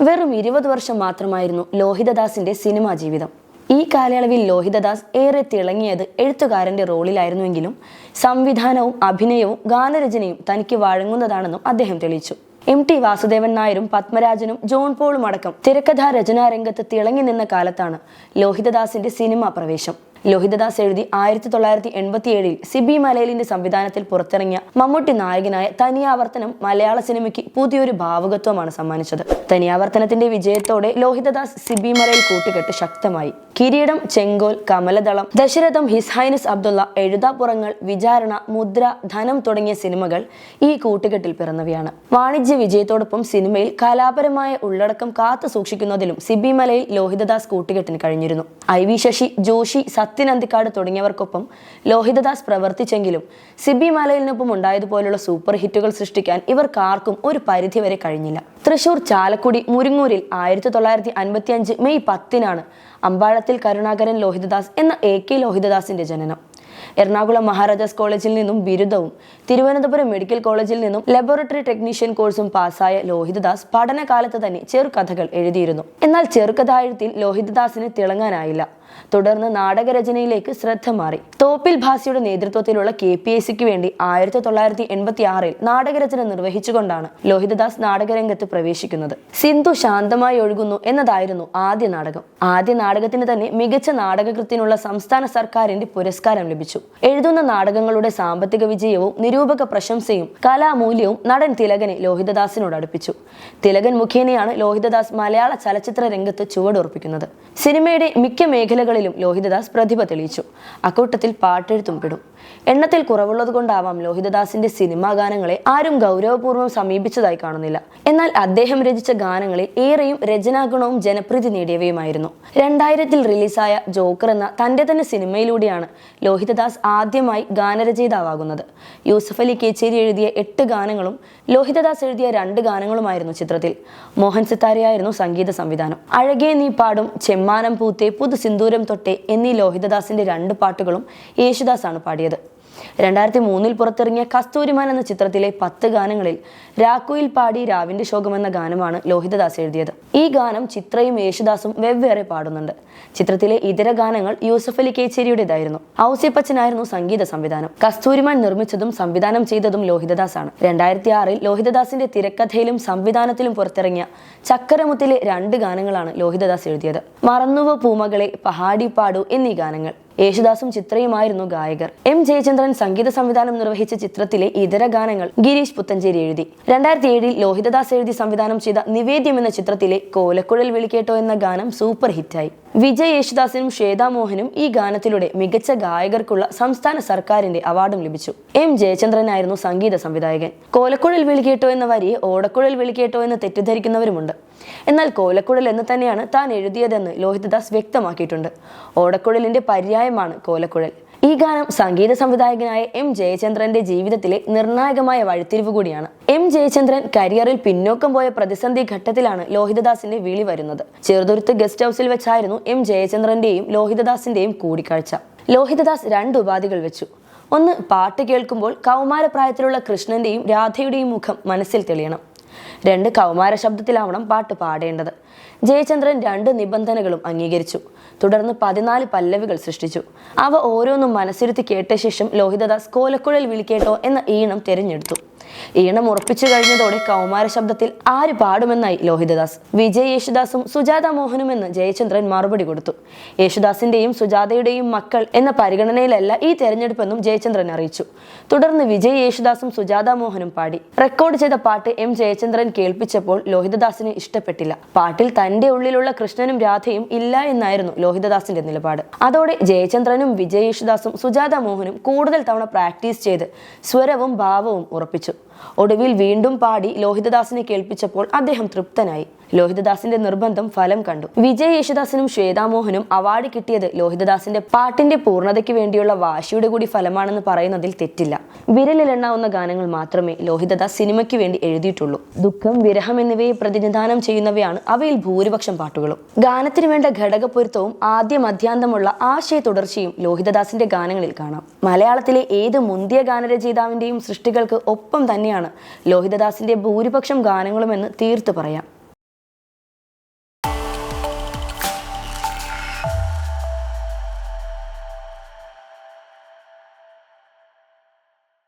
വെറും ഇരുപത് വർഷം മാത്രമായിരുന്നു ലോഹിതദാസിന്റെ സിനിമാ ജീവിതം. ഈ കാലയളവിൽ ലോഹിതദാസ് ഏറെ തിളങ്ങിയത് എഴുത്തുകാരന്റെ റോളിലായിരുന്നുവെങ്കിലും സംവിധാനവും അഭിനയവും ഗാനരചനയും തനിക്ക് വഴങ്ങുന്നതാണെന്നും അദ്ദേഹം തെളിയിച്ചു. എം ടി വാസുദേവൻ നായരും പത്മരാജനും ജോൺ പോളും അടക്കം തിരക്കഥാ രചനാ രംഗത്ത് തിളങ്ങി നിന്ന കാലത്താണ് ലോഹിതദാസിന്റെ സിനിമാ പ്രവേശം. ലോഹിതദാസ് എഴുതി ആയിരത്തി തൊള്ളായിരത്തി എൺപത്തി ഏഴിൽ സിബി മലയിലിന്റെ സംവിധാനത്തിൽ പുറത്തിറങ്ങിയ മമ്മൂട്ടി നായകനായ തനിയാവർത്തനം മലയാള സിനിമയ്ക്ക് പുതിയൊരു ഭാവുകത്വമാണ് സമ്മാനിച്ചത്. തനിയാവർത്തനത്തിന്റെ വിജയത്തോടെ ലോഹിതദാസ് സിബി മലയിൽ കൂട്ടുകെട്ട് ശക്തമായി. കിരീടം ചെങ്കോൽ കമലദളം ദശരഥം ഹിസ്ഹൈനസ് അബ്ദുള്ള എഴുതാപ്പുറങ്ങൾ വിചാരണ മുദ്ര ധനം തുടങ്ങിയ സിനിമകൾ ഈ കൂട്ടുകെട്ടിൽ പിറന്നവയാണ്. വാണിജ്യ വിജയത്തോടൊപ്പം സിനിമയിൽ കലാപരമായ ഉള്ളടക്കം കാത്തു സൂക്ഷിക്കുന്നതിലും സിബി മലയിൽ ലോഹിതദാസ് കൂട്ടുകെട്ടിന് കഴിഞ്ഞിരുന്നു. ഐ വി ശശി ജോഷി സത്യൻ തുടങ്ങിയവർക്കൊപ്പം ലോഹിതദാസ് പ്രവർത്തിച്ചെങ്കിലും സിബി മലയിലിനൊപ്പം ഉണ്ടായതുപോലുള്ള സൂപ്പർ ഹിറ്റുകൾ സൃഷ്ടിക്കാൻ ഇവർക്കാർക്കും ഒരു പരിധിവരെ കഴിഞ്ഞില്ല. തൃശൂർ ചാലക്കുടി മുരിങ്ങൂരിൽ ആയിരത്തി തൊള്ളായിരത്തി അൻപത്തി അഞ്ച് മെയ് പത്തിനാണ് അമ്പാഴത്തിൽ കരുണാകരൻ ലോഹിതദാസ് എന്ന എ കെ ലോഹിതദാസിന്റെ ജനനം. എറണാകുളം മഹാരാജാസ് കോളേജിൽ നിന്നും ബിരുദവും തിരുവനന്തപുരം മെഡിക്കൽ കോളേജിൽ നിന്നും ലബോറട്ടറി ടെക്നീഷ്യൻ കോഴ്സും പാസ്സായ ലോഹിതദാസ് പഠനകാലത്ത് തന്നെ ചെറുകഥകൾ എഴുതിയിരുന്നു. എന്നാൽ ചെറുകഥാഴുത്തിൽ ലോഹിതദാസിന് തിളങ്ങാനായില്ല. തുടർന്ന് നാടകരചനയിലേക്ക് ശ്രദ്ധ മാറി. തോപ്പിൽ ഭാസിയുടെ നേതൃത്വത്തിലുള്ള കെ പി എസ് സിക്ക് വേണ്ടി ആയിരത്തി തൊള്ളായിരത്തി എൺപത്തി ആറിൽ നാടകരചന നിർവഹിച്ചുകൊണ്ടാണ് ലോഹിതദാസ് നാടകരംഗത്ത് പ്രവേശിക്കുന്നത്. സിന്ധു ശാന്തമായി ഒഴുകുന്നു എന്നതായിരുന്നു ആദ്യ നാടകം. ആദ്യ നാടകത്തിന് തന്നെ മികച്ച നാടകകൃത്തിനുള്ള സംസ്ഥാന സർക്കാരിന്റെ പുരസ്കാരം ലഭിച്ചു. എഴുതുന്ന നാടകങ്ങളുടെ സാമ്പത്തിക വിജയവും നിരൂപക പ്രശംസയും കലാമൂല്യവും നടൻ തിലകനെ ലോഹിതദാസിനോട് അടുപ്പിച്ചു. തിലകൻ മുഖേനയാണ് ലോഹിതദാസ് മലയാള ചലച്ചിത്ര രംഗത്ത് ചുവടുറപ്പിക്കുന്നത്. സിനിമയുടെ മിക്ക മേഖലകളിലും ലോഹിതദാസ് പ്രതിഭ തെളിയിച്ചു. അക്കൂട്ടത്തിൽ പാട്ടെഴുത്തും പെടും. എണ്ണത്തിൽ കുറവുള്ളത് കൊണ്ടാവാം ലോഹിതദാസിന്റെ സിനിമാ ഗാനങ്ങളെ ആരും ഗൗരവപൂർവം സമീപിച്ചതായി കാണുന്നില്ല. എന്നാൽ അദ്ദേഹം രചിച്ച ഗാനങ്ങളെ ഏറെയും രചനാഗുണവും ജനപ്രീതി നേടിയവയുമായിരുന്നു. രണ്ടായിരത്തിൽ റിലീസായ ജോക്കർ എന്ന തന്റെ തന്നെ സിനിമയിലൂടെയാണ് ലോഹിതദാസ് ആദ്യമായി ഗാനരചയിതാവാകുന്നത്. യൂസഫ് അലി കേച്ചേരി എഴുതിയ എട്ട് ഗാനങ്ങളും ലോഹിതദാസ് എഴുതിയ രണ്ട് ഗാനങ്ങളുമായിരുന്നു ചിത്രത്തിൽ. മോഹൻ സിത്താരയായിരുന്നു സംഗീത സംവിധാനം. അഴകേ നീ പാടും ചെമ്മാനം പൂത്തെ പുതു സിന്ദൂരം തൊട്ടെ എന്നീ ലോഹിതദാസിന്റെ രണ്ട് പാട്ടുകളും യേശുദാസാണ് പാടിയത്. രണ്ടായിരത്തി മൂന്നിൽ പുറത്തിറങ്ങിയ കസ്തൂരിമാൻ എന്ന ചിത്രത്തിലെ പത്ത് ഗാനങ്ങളിൽ രാക്കുയിൽ പാടി രാവിന്റെ ശോകം എന്ന ഗാനമാണ് ലോഹിതദാസ് എഴുതിയത്. ഈ ഗാനം ചിത്രയും യേശുദാസും വെവ്വേറെ പാടുന്നുണ്ട്. ചിത്രത്തിലെ ഇതര ഗാനങ്ങൾ യൂസഫ് അലി കേച്ചേരിയുടേതായിരുന്നു. ഔസിപ്പച്ചനായിരുന്നു സംഗീത സംവിധാനം. കസ്തൂരിമാൻ നിർമ്മിച്ചതും സംവിധാനം ചെയ്തതും ലോഹിതദാസാണ്. രണ്ടായിരത്തി ആറിൽ ലോഹിതദാസിന്റെ തിരക്കഥയിലും സംവിധാനത്തിലും പുറത്തിറങ്ങിയ ചക്കരമുത്തിലെ രണ്ട് ഗാനങ്ങളാണ് ലോഹിതദാസ് എഴുതിയത്. മറന്നുവ പൂമകളെ പഹാടി പാടു എന്നീ ഗാനങ്ങൾ. യേശുദാസും ചിത്രയുമായിരുന്നു ഗായകർ. എം ജയചന്ദ്രൻ സംഗീത സംവിധാനം നിർവഹിച്ച ചിത്രത്തിലെ ഇതര ഗാനങ്ങൾ ഗിരീഷ് പുത്തഞ്ചേരി എഴുതി. രണ്ടായിരത്തി ഏഴിൽ ലോഹിതദാസ് എഴുതി സംവിധാനം ചെയ്ത നിവേദ്യം എന്ന ചിത്രത്തിലെ കോലക്കുഴൽ വിളിക്കേട്ടോ എന്ന ഗാനം സൂപ്പർ ഹിറ്റായി. വിജയ് യേശുദാസിനും ശ്വേതാ മോഹനും ഈ ഗാനത്തിലൂടെ മികച്ച ഗായകർക്കുള്ള സംസ്ഥാന സർക്കാരിന്റെ അവാർഡും ലഭിച്ചു. എം ജയചന്ദ്രനായിരുന്നു സംഗീത സംവിധായകൻ. കോലക്കുഴൽ വിളിക്കേട്ടോ എന്ന വരിയെ ഓടക്കുഴൽ വിളിക്കേട്ടോ എന്ന് തെറ്റിദ്ധരിക്കുന്നവരുമുണ്ട്. എന്നാൽ കോലക്കുഴൽ എന്ന് തന്നെയാണ് താൻ എഴുതിയതെന്ന് ലോഹിതദാസ് വ്യക്തമാക്കിയിട്ടുണ്ട്. ഓടക്കുഴലിന്റെ പര്യായമാണ് കോലക്കുഴൽ. ഈ ഗാനം സംഗീത സംവിധായകനായ എം ജയചന്ദ്രന്റെ ജീവിതത്തിലെ നിർണായകമായ വഴിത്തിരിവ് കൂടിയാണ്. എം ജയചന്ദ്രൻ കരിയറിൽ പിന്നോക്കം പോയ പ്രതിസന്ധി ഘട്ടത്തിലാണ് ലോഹിതദാസിന്റെ വിളി വരുന്നത്. ചെറുതുരുത്ത് ഗസ്റ്റ് ഹൗസിൽ വെച്ചായിരുന്നു എം ജയചന്ദ്രന്റെയും ലോഹിതദാസിന്റെയും കൂടിക്കാഴ്ച. ലോഹിതദാസ് രണ്ട് ഉപാധികൾ വെച്ചു. ഒന്ന് പാട്ട് കേൾക്കുമ്പോൾ കൗമാരപ്രായത്തിലുള്ള കൃഷ്ണന്റെയും രാധയുടെയും മുഖം മനസ്സിൽ തെളിയണം. രണ്ട് കൗമാര ശബ്ദത്തിലാവണം പാട്ട് പാടേണ്ടത്. ജയചന്ദ്രൻ രണ്ട് നിബന്ധനകളും അംഗീകരിച്ചു. തുടർന്ന് പതിനാല് പല്ലവികൾ സൃഷ്ടിച്ചു. അവ ഓരോന്നും മനസ്സിരുത്തി കേട്ട ശേഷം ലോഹിതദാസ് കോലക്കുഴൽ വിളിക്കേട്ടോ എന്ന ഈണം തിരഞ്ഞെടുത്തു. ഈണം ഉറപ്പിച്ചു കഴിഞ്ഞതോടെ കൗമാര ശബ്ദത്തിൽ ആര് പാടുമെന്നായി ലോഹിതദാസ്. വിജയ് യേശുദാസും സുജാത മോഹനും എന്ന് ജയചന്ദ്രൻ മറുപടി കൊടുത്തു. യേശുദാസിന്റെയും സുജാതയുടെയും മക്കൾ എന്ന പരിഗണനയിലല്ല ഈ തെരഞ്ഞെടുപ്പെന്നും ജയചന്ദ്രൻ അറിയിച്ചു. തുടർന്ന് വിജയ് യേശുദാസും സുജാത മോഹനും പാടി. റെക്കോർഡ് ചെയ്ത പാട്ട് എം ജയചന്ദ്രൻ കേൾപ്പിച്ചപ്പോൾ ലോഹിതദാസിന് ഇഷ്ടപ്പെട്ടില്ല. പാട്ടിൽ തന്റെ ഉള്ളിലുള്ള കൃഷ്ണനും രാധയും ഇല്ല എന്നായിരുന്നു ലോഹിതദാസിന്റെ നിലപാട്. അതോടെ ജയചന്ദ്രനും വിജയ് യേശുദാസും സുജാത മോഹനും കൂടുതൽ തവണ പ്രാക്ടീസ് ചെയ്ത് സ്വരവും ഭാവവും ഉറപ്പിച്ചു. ഒടുവിൽ വീണ്ടും പാടി ലോഹിതദാസിനെ കേൾപ്പിച്ചപ്പോൾ അദ്ദേഹം തൃപ്തനായി. ലോഹിതദാസിന്റെ നിർബന്ധം ഫലം കണ്ടു. വിജയ് യേശുദാസിനും ശ്വേതാമോഹനും അവാർഡ് കിട്ടിയത് ലോഹിതദാസിന്റെ പാട്ടിന്റെ പൂർണതയ്ക്ക് വേണ്ടിയുള്ള വാശിയുടെ കൂടി ഫലമാണെന്ന് പറയുന്നതിൽ തെറ്റില്ല. വിരലിലെണ്ണാവുന്ന ഗാനങ്ങൾ മാത്രമേ ലോഹിതദാസ് സിനിമയ്ക്ക് വേണ്ടി എഴുതിയിട്ടുള്ളൂ. ദുഃഖം വിരഹം എന്നിവയെ പ്രതിനിധാനം ചെയ്യുന്നവയാണ് അവയിൽ ഭൂരിപക്ഷം പാട്ടുകളും. ഗാനത്തിന് വേണ്ട ഘടകപ്പൊരുത്തവും ആദ്യ മധ്യാന്തമുള്ള ആശയ തുടർച്ചയും ലോഹിതദാസിന്റെ ഗാനങ്ങളിൽ കാണാം. മലയാളത്തിലെ ഏത് മുന്തിയ ഗാനരചയിതാവിന്റെയും സൃഷ്ടികൾക്ക് ഒപ്പം തന്നെയാണ് ലോഹിതദാസിന്റെ ഭൂരിപക്ഷം ഗാനങ്ങളുമെന്ന് തീർത്തു പറയാം.